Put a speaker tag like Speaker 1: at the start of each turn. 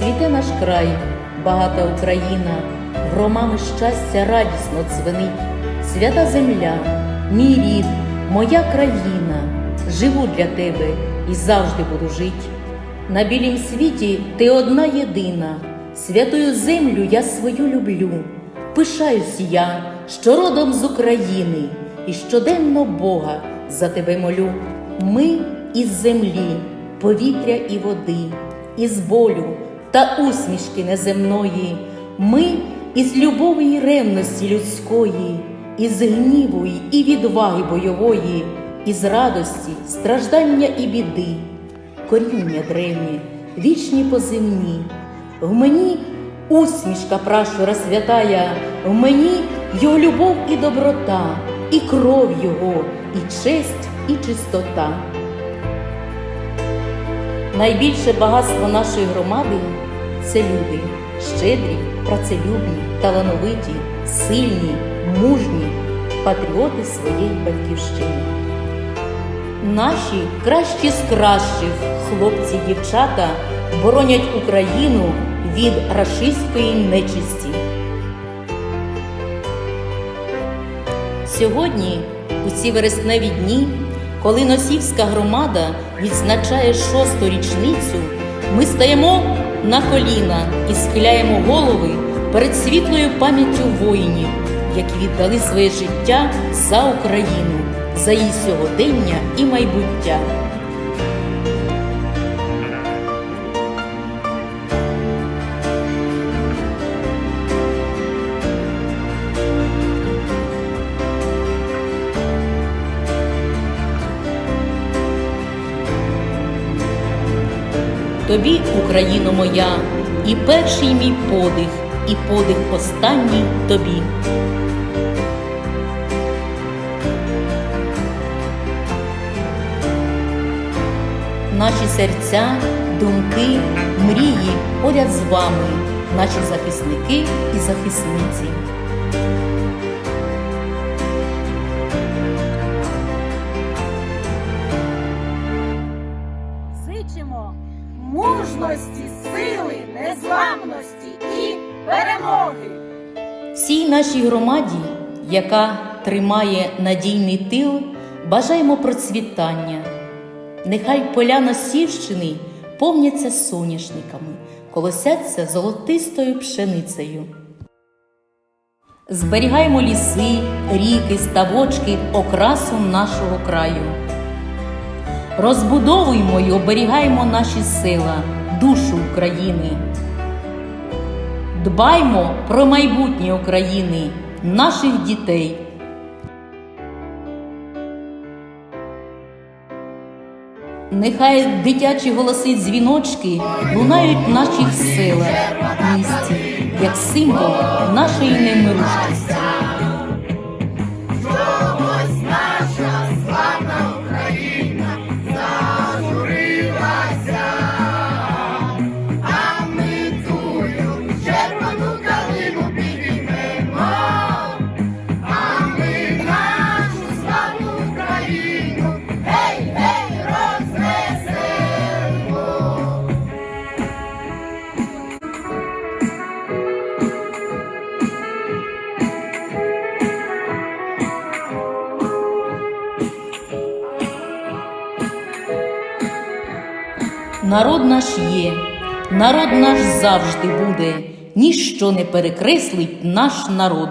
Speaker 1: цвіте наш край, багата Україна, громами щастя радісно дзвенить. Свята земля, мій рід, моя країна, живу для тебе і завжди буду жить. На білім світі ти одна єдина, святую землю я свою люблю. Пишаюсь я, що родом з України, і щоденно Бога за тебе молю. Ми із землі, повітря і води, із болю та усмішки неземної. Ми із любові й ревності людської, із гніву і відваги бойової, із радості, страждання і біди коріння древні, вічні поземні. В мені усмішка пращура святая, в мені його любов і доброта, і кров його, і честь, і чистота. Найбільше багатство нашої громади це люди, щедрі, працелюбні, талановиті, сильні, мужні, патріоти своєї батьківщини. Наші кращі з кращих хлопці й дівчата боронять Україну від рашистської нечисті. Сьогодні, у ці вересневі дні, коли Носівська громада відзначає шосту річницю, ми стаємо на коліна і схиляємо голови перед світлою пам'яттю воїнів, які віддали своє життя за Україну, за її сьогодення і майбуття. Тобі, Україно моя, і перший мій подих, і подих останній тобі. Наші серця, думки, мрії поряд з вами, наші захисники і захисниці.
Speaker 2: Мужності, сили, незламності і перемоги.
Speaker 1: Всій нашій громаді, яка тримає надійний тил, бажаємо процвітання. Нехай поля Носівщини повняться соняшниками, колосяться золотистою пшеницею. Зберігаємо ліси, ріки, ставочки, окрасу нашого краю. Розбудовуємо й оберігаємо наші села, душу України. Дбаймо про майбутнє України, наших дітей. Нехай дитячі голоси дзвіночки лунають в наших селах, місті, як символ нашої немирущості. Народ наш є, народ наш завжди буде, ніщо не перекреслить наш народ.